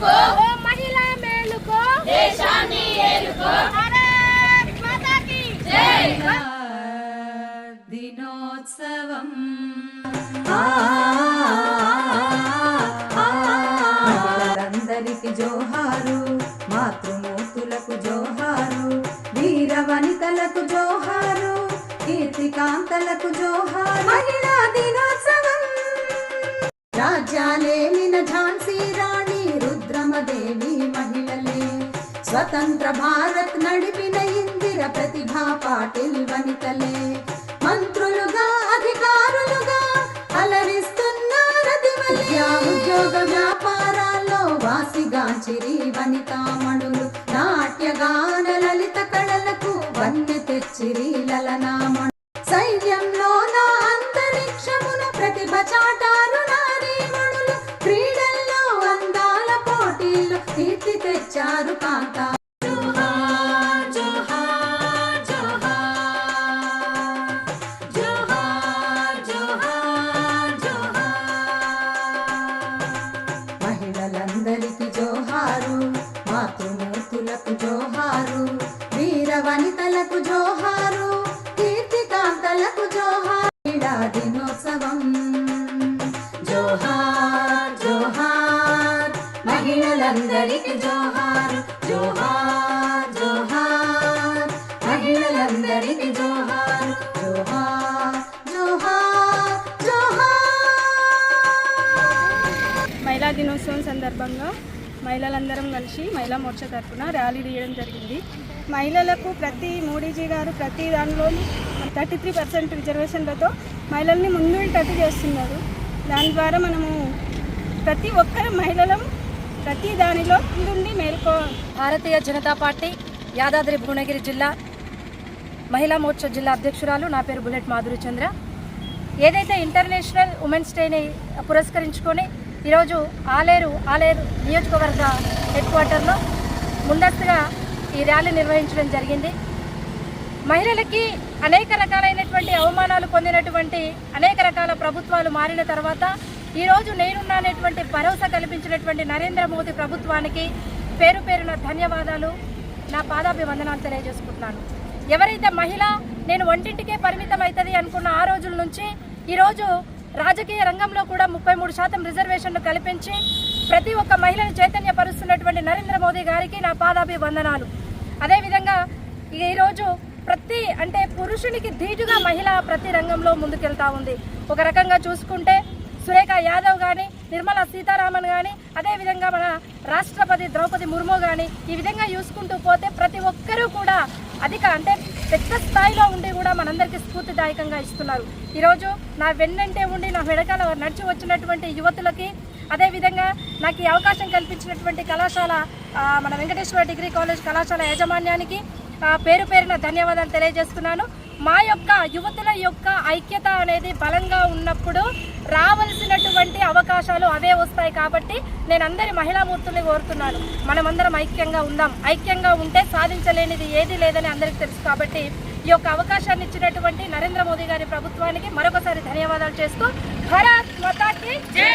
దేశాన్ని ఏలుకో ఓ మహిళా మేలుకో. దేశాన్ని ఏలుకో. భారత్ మాతాకి జై దినోత్సవం. అందరికి జోహారు మాతృమూర్తులకు జోహారు వీర వనితలకు జోహారు కీర్తికాంతలకు జోహారు. మహిళా దినోత్సవం. రాజ్యాలేలిన ఝాన్సీ రాణి స్వతంత్ర భారత్ నడిపిన ఇందిర ప్రతిభా పాటిల్ వనితలే. మంత్రులుగా అధికారులుగా అలరిస్తున్నారది విద్యా ఉద్యోగ వ్యాపారాల్లో వాసిగా చిరి వనితామణులు నాట్యగాన లలిత కళలకు వన్నె తెచ్చిరి లలనామణు సైన్యంలో నా అంతరిక్షమున ప్రతిభ చాటారు కీర్తి తెచ్చారు కాంతా మహిళలందరికీ జోహారు మాతృమూర్తులకు జోహారు వీర వనితలకు జోహారు కీర్తికాంతలకు జోహారు దినోత్సవం మహిళలందరికీ జోహార్ జోహార్ జోహార్ మహిళలందరికి జోహార్ జోహార్ జోహార్ జోహార్ మహిళా దినోత్సవం సందర్భంగా మహిళలందరం కలిసి మహిళా మోర్చా తరఫున ర్యాలీ తీయడం జరిగింది. మహిళలకు ప్రతి మోడీజీ గారు ప్రతి దానిలో థర్టీ త్రీ పర్సెంట్ రిజర్వేషన్లతో మహిళల్ని ముందుంటట్టు చేస్తున్నారు. దాని ద్వారా మనము ప్రతి ఒక్కరు మహిళలం ప్రతి దానిలో ముందుండి మేల్కో. భారతీయ జనతా పార్టీ యాదాద్రి భువనగిరి జిల్లా మహిళా మోర్చా జిల్లా అధ్యక్షురాలు నా పేరు బుల్లెట్ మాధురి చంద్ర. ఏదైతే ఇంటర్నేషనల్ ఉమెన్స్ డేని పురస్కరించుకొని ఈరోజు ఆలేరు ఆలేరు నియోజకవర్గ హెడ్ క్వార్టర్లో ముందస్తుగా ఈ ర్యాలీ నిర్వహించడం జరిగింది. మహిళలకి అనేక రకాలైనటువంటి అవమానాలు పొందినటువంటి అనేక రకాల ప్రభుత్వాలు మారిన తర్వాత ఈరోజు నేనున్నానేటువంటి భరోసా కల్పించినటువంటి నరేంద్ర మోదీ ప్రభుత్వానికి పేరు పేరున ధన్యవాదాలు. నా పాదాభివందనాలు తెలియజేసుకుంటున్నాను. ఎవరైతే మహిళ నేను వంటింటికే పరిమితం అవుతుంది అనుకున్న ఆ రోజుల నుంచి ఈరోజు రాజకీయ రంగంలో కూడా ముప్పై మూడు శాతం రిజర్వేషన్లు కల్పించి ప్రతి ఒక్క మహిళను చైతన్యపరుస్తున్నటువంటి నరేంద్ర మోదీ గారికి నా పాదాభివందనాలు. అదేవిధంగా ఈరోజు ప్రతి అంటే పురుషునికి ధీటుగా మహిళ ప్రతి రంగంలో ముందుకెళ్తా ఉంది. ఒక రకంగా చూసుకుంటే సురేఖ యాదవ్ కానీ నిర్మలా సీతారామన్ కానీ అదేవిధంగా మన రాష్ట్రపతి ద్రౌపది ముర్ము కానీ ఈ విధంగా చూసుకుంటూ పోతే ప్రతి ఒక్కరూ కూడా అధిక అంటే పెద్ద స్థాయిలో ఉండి కూడా మనందరికీ స్ఫూర్తిదాయకంగా ఇస్తున్నారు. ఈరోజు నా వెన్నంటే ఉండి నా వెనకాల నడిచి వచ్చినటువంటి యువతులకి అదేవిధంగా నాకు ఈ అవకాశం కల్పించినటువంటి కళాశాల మన వెంకటేశ్వర డిగ్రీ కాలేజ్ కళాశాల యాజమాన్యానికి పేరు పేరున ధన్యవాదాలు తెలియజేస్తున్నాను. మా యొక్క యువతుల యొక్క ఐక్యత అనేది బలంగా ఉన్నప్పుడు రావలసినటువంటి అవకాశాలు అవే వస్తాయి కాబట్టి నేను అందరి మహిళా మూర్తుల్ని కోరుతున్నాను. మనమందరం ఐక్యంగా ఉందాం. ఐక్యంగా ఉంటే సాధించలేనిది ఏది లేదని అందరికీ తెలుసు కాబట్టి ఈ యొక్క అవకాశాన్ని ఇచ్చినటువంటి నరేంద్ర మోదీ గారి ప్రభుత్వానికి మరొకసారి ధన్యవాదాలు చేస్తూ భారత్ మతాకి జై!